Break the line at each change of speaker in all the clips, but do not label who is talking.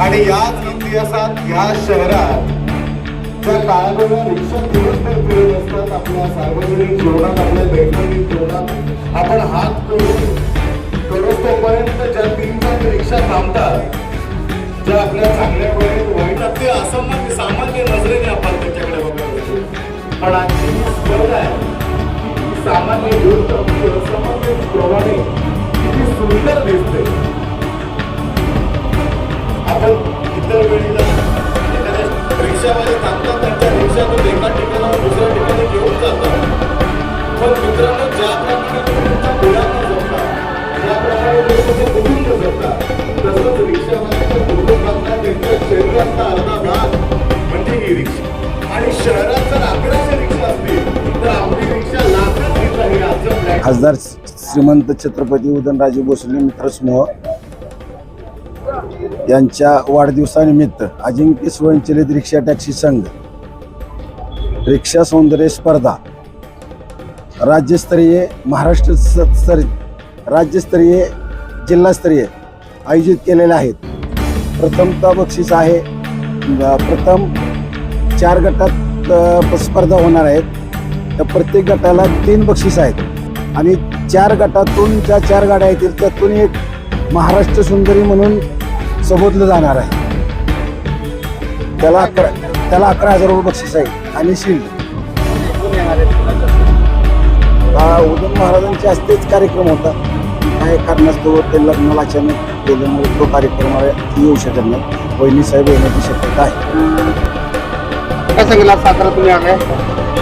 आणि याच इतिहासात या शहरात त्या काळाबरोबर रिक्षा दिवसभर फिरत असतात आपल्या सार्वजनिक जीवनात आपल्या दैनंदिन जीवनात. आपण हात करून करून तोपर्यंत ज्या तीन चार रिक्षा थांबतात ज्या आपल्या चांगल्या वेळेत वाईटात ते असामान्य सामान्य नजरेने आपण त्याच्याकडे बघत पण आजची ही स्पर्धा आहे सामान्य गोष्ट म्हणजे असामान्य प्रमाणे किती सुंदर दिसते. रिक्षामध्ये थांबतात त्यांच्या रिक्षातून एका ठिकाणावर दुसऱ्या ठिकाणी घेऊन जातात पण मित्रांनो ज्या प्रमाणे तुमच्या मुलांना जपता ज्याप्रमाणे तुम्ही कुटुंब जपता तसंच रिक्षावाल्याच्या कुटुंबातला त्यांच्या शरीरातला अर्धा भाग म्हणजे ही रिक्षा. आणि शहरात जर अकराशे रिक्षा असतील तर आपली रिक्षा लाखात घेत आहे आजचं
खासदार श्रीमंत छत्रपती उदयनराजे भोसले मित्रसमूह यांच्या वाढदिवसानिमित्त अजिंक्य स्वयंचलित रिक्षा टॅक्सी संघ रिक्षा सौंदर्य स्पर्धा राज्यस्तरीय महाराष्ट्र स- स्तर राज्यस्तरीय जिल्हास्तरीय आयोजित केलेल्या आहेत. प्रथमतः बक्षीस आहे प्रथम चार गटात स्पर्धा होणार आहेत. तर प्रत्येक गटाला तीन बक्षीस आहेत. आणि चार गटातून ज्या चार गाड्या येतील त्यातून एक महाराष्ट्र सुंदरी म्हणून संबोधलं जाणार आहे. त्याला अकरा त्याला अकरा हजार रुपये बक्षीस आहे. आणि शिल्ड हा उदयन महाराजांच्या हस्तेच कार्यक्रम होता. काय कारणास्तव ते लग्नाला अचानक गेल्यामुळे तो कार्यक्रम येऊ शकत नाही. वहिनी साहेब येण्याची शक्यता आहे.
सातारा तुम्ही आलाय?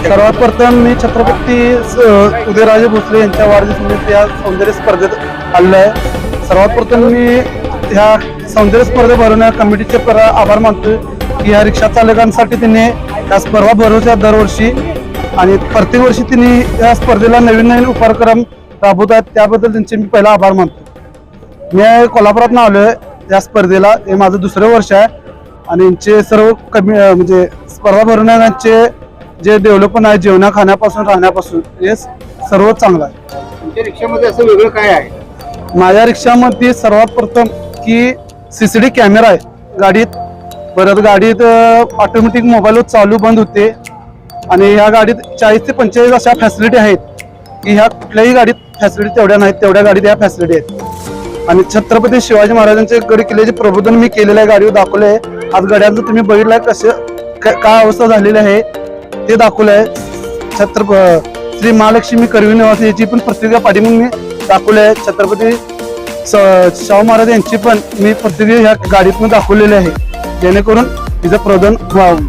सर्वात प्रथम मी छत्रपती स- उदयराजे भोसले यांच्या वाढदिवसानिमित्त या सौंदर्य स्पर्धेत आलेलो आहे. सर्वात प्रथम मी ह्या सौंदर्य स्पर्धे भरवण्या कमिटीचे पर आभार मानतोय की या रिक्षा चालकांसाठी त्यांनी या स्पर्धा भरवच्या दरवर्षी आणि प्रत्येक वर्षी त्यांनी या स्पर्धेला नवीन नवीन उपक्रम राबवत आहेत त्याबद्दल त्यांचे मी पहिला आभार मानतो मी कोल्हापुरात आलो आहे या स्पर्धेला हे माझं दुसरं वर्ष आहे आणि यांचे सर्व कमी म्हणजे स्पर्धा भरवण्याचे जे डेव्हलपमेंट आहे जेवणा खाण्यापासून राहण्यापासून हे सर्व चांगलं आहे.
रिक्षामध्ये असं वेगळं काय आहे?
माझ्या रिक्षामध्ये सर्वात प्रथम की सीसीडी कॅमेरा आहे. गाडीत परत गाडीत ऑटोमॅटिक मोबाईलवर चालू बंद होते. आणि ह्या गाडीत चाळीस ते पंचेचाळीस अशा फॅसिलिटी आहेत की ह्या कुठल्याही गाडीत फॅसिलिटी तेवढ्या नाहीत तेवढ्या गाडीत ह्या फॅसिलिटी आहेत. आणि छत्रपती शिवाजी महाराजांचे गड किल्ल्याचे प्रबोधन मी केलेलं आहे गाडीवर दाखवलं आहे. आज गड्यांचं तुम्ही बघितलं कसं काय अवस्था झालेली आहे ते दाखवलं आहे. छत्रप श्री महालक्ष्मी करवी निवास याची पण पत्रिका पाठीमागून मी दाखवली आहे. छत्रपती शाहू महाराज यांची पण मी पत्रिका ह्या गाडीतून दाखवलेली आहे. जेणेकरून तिचं प्रदान व्हावं.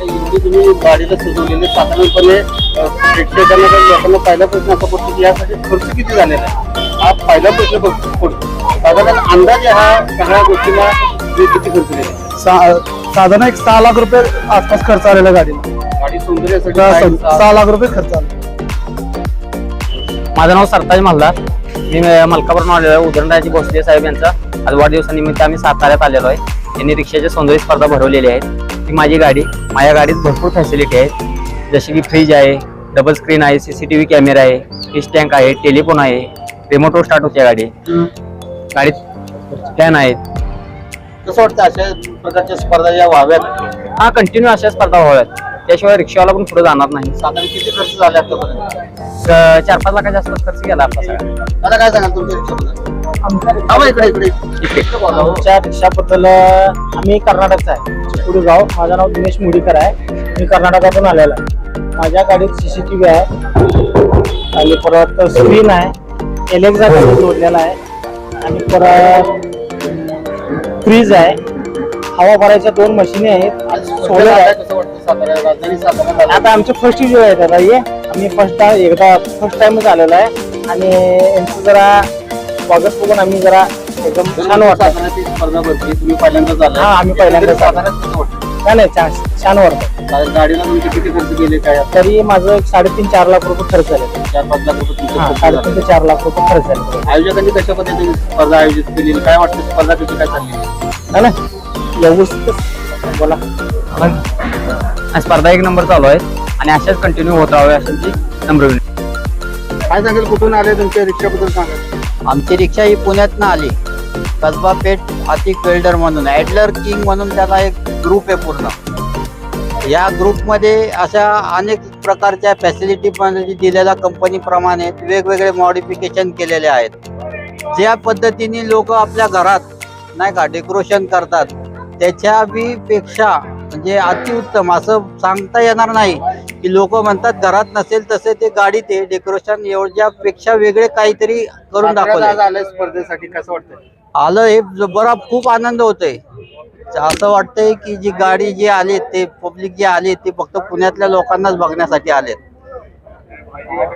एवढी तुम्ही गाडीला सजवलेले साधारणपणे अं, रिक्षा करणाऱ्या लोकांना पहिला प्रश्न असा पडतो की यासाठी खर्च किती झालेला आहे? हा पहिला प्रश्न पड- पडतो साधारण अंदाजे हा सगळ्या गोष्टीला तुम्ही किती खर्च केला?
सा- साधारण एक सहा लाख रुपये आसपास खर्च आलेला गाडीला.
गाडी सौंदर्यासाठी
सहा
काय-
सहा लाख रुपये खर्च आला.
माझं नाव सरताज मल्हार मी मलकापूरहून आलेलो आहे उदयनराजे भोसले साहेब यांचा आज वाढदिवसानिमित्त आम्ही साताऱ्यात आलेलो आहे. त्यांनी रिक्षाची सौंदर्य स्पर्धा भरवलेली आहे. ती माझी गाडी माझ्या गाडीत भरपूर फॅसिलिटी आहेत. जसे की फ्रीज आहे डबल स्क्रीन आहे सीसीटीव्ही कॅमेरा आहे फिश टँक आहे टेलिफोन आहे रिमोटवर स्टार्ट होते गाडी. गाडीत फॅन आहेत.
कसं वाटतं अशा प्रकारच्या स्पर्धा या व्हाव्यात?
हा कंटिन्यू अशा स्पर्धा व्हाव्यात. त्याशिवाय रिक्षावाला पण पुढे जाणार नाही.
साधारण किती खर्च झाले आतापर्यंत?
क- चार पाच लाखाच्या आसपास खर्च केला आपला सगळा.
आता काय सांगाल तुमच्या रिक्षाबद्दल हा, इकडे इकडे इकडे. बोला.
आमच्या रिक्षाबद्दल आम्ही कर्नाटकचा आहे. चिपळूण गाव माझं नाव दिनेश मुडीकर आहे. मी कर्नाटकातून आलेला आहे. माझ्या गाडीत सी सी टी व्ही आहे. आणि परत स्क्रीन आहे. एलेक्झा गाडी जोडलेला आहे. आणि परत फ्रीज आहे. हवा भरायच्या दोन मशिनी आहेत.
आज
सोलर
सोलर
आहे.
कसं वाटतं? सातारा राजधानी सातारा
आता आमचे फर्स्ट व्हिडिओ आहे दादा हे आम्ही फर्स्ट एकदा फर्स्ट टाइमच आलेलो आहे. आणि यांचं जरा स्वागत बघून आम्ही जरा एकदम छान वाटतं
स्पर्धा भरती तुम्ही पहिल्यांदाच आला
हा, आम्ही पहिल्यांदाच आलो.
वाटतं
काय नाही छान छान वाटतं
साधारण गाडीला तुमचे किती खर्च गेले काय
तरी माझं एक साडेतीन चार लाख रुपये खर्च झाले.
चार पाच लाख रुपये तुमचे
हा
खर्च
साडेतीन
झाले.
ते चार लाख रुपये खर्च झाले.
आयोजकांनी कशा पद्धतीने स्पर्धा आयोजित केली? काय वाटतं? स्पर्धा कशी काय चालली?
है ना व्यवस्थित. बोला.
स्पर्धा एक नंबर चालू आहे. आणि अशाच कंटिन्यू होत राहावे अशाची नम्र विनंती.
काय सांगेल कुठून आले तुमच्या रिक्षाबद्दल सांगा
आमची रिक्षा ही पुण्यातनं आली. कसबा पेठ आतिक वेल्डर म्हणून ॲडलर किंग म्हणून त्याला एक ग्रुप आहे पूर्ण. या ग्रुपमध्ये अशा अनेक प्रकारच्या फॅसिलिटी पण दिलेल्या कंपनीप्रमाणे वेगवेगळे मॉडिफिकेशन केलेले आहेत. ज्या पद्धतीने लोक आपल्या घरात नाही का डेकोरेशन करतात त्याच्या बी पेक्षा म्हणजे अतिउत्तम. असं सांगता येणार नाही की लोक म्हणतात घरात नसेल तसे ते गाडी ते डेकोरेशन एवढ्यापेक्षा वेगळे काहीतरी करून दाखवले
स्पर्धेसाठी. कसं वाटतंय?
आलं हे बरा खूप आनंद होतोय. असं वाटतंय की जी गाडी जी आली ते पब्लिक जे आली ते फक्त पुण्यातल्या लोकांनाच बघण्यासाठी आलेत.